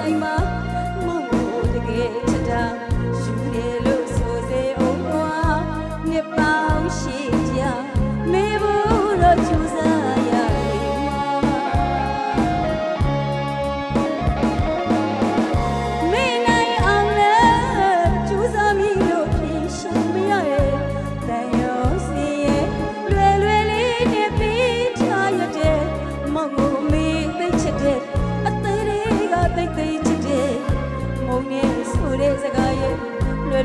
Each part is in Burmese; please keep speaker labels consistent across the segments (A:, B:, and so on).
A: နိုင်မှာမုံမို့တကယ်ချစ်တာယူရလို့ဆိုစေအောင်ကွာမြေပောင်ရှိကြမေဖို့တော့ချူစ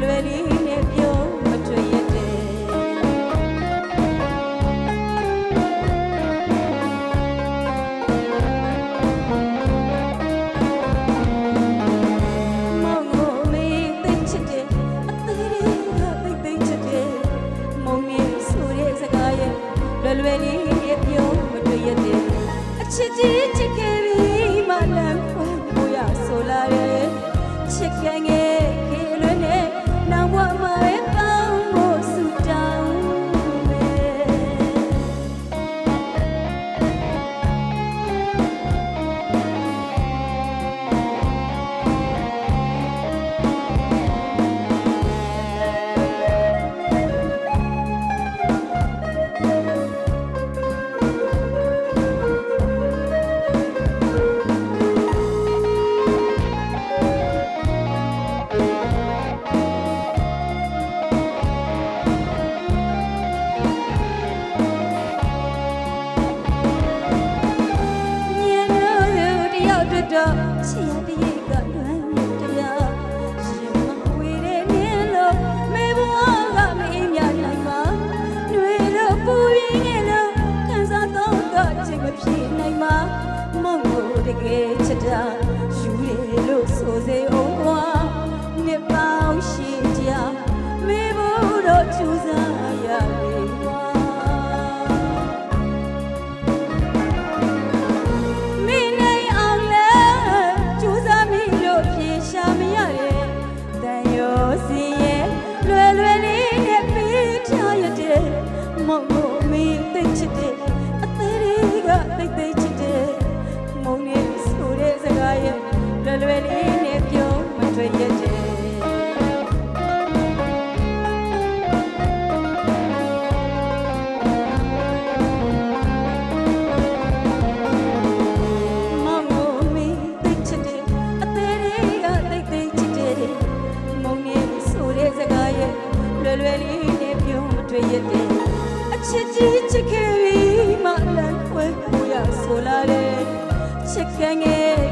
A: လွယ်လွယ်လေးနဲ့ပြောမတွေ့ရတဲ့မောင်ကိုမေးသိချစ်တယ်အသေးလေးကသိသိချစ်တယ်မုံမြေဆိုတဲ့စကားရဲ့လွယ်လွယ်လေးနဲ့ပြောမတွေ့ရတဲ့အချစ်ကြီး တကယ်ချစ်တာယူရလို့ဆိုစေအောင်ကွာနှစ်ပေါင်းရှိကြမေဘတော့ချူစားရလေကွာမင်းနိုင်အောင်လဲကြိုးစားမိလို့ပြေရှာမရတဲ့တန်ရောစီရဲ့လွယ်လွယ်လေးနဲ့ပေးထားရတဲ့မုံကိုမင်းသိချစ်တဲ့အသေးလေးကသိသိ ချစ်ကြီးချစ်ခဲ့ပြီးမှလမ်းခွဲကိုရဆိုလာတယ်ချစ်ခံငယ်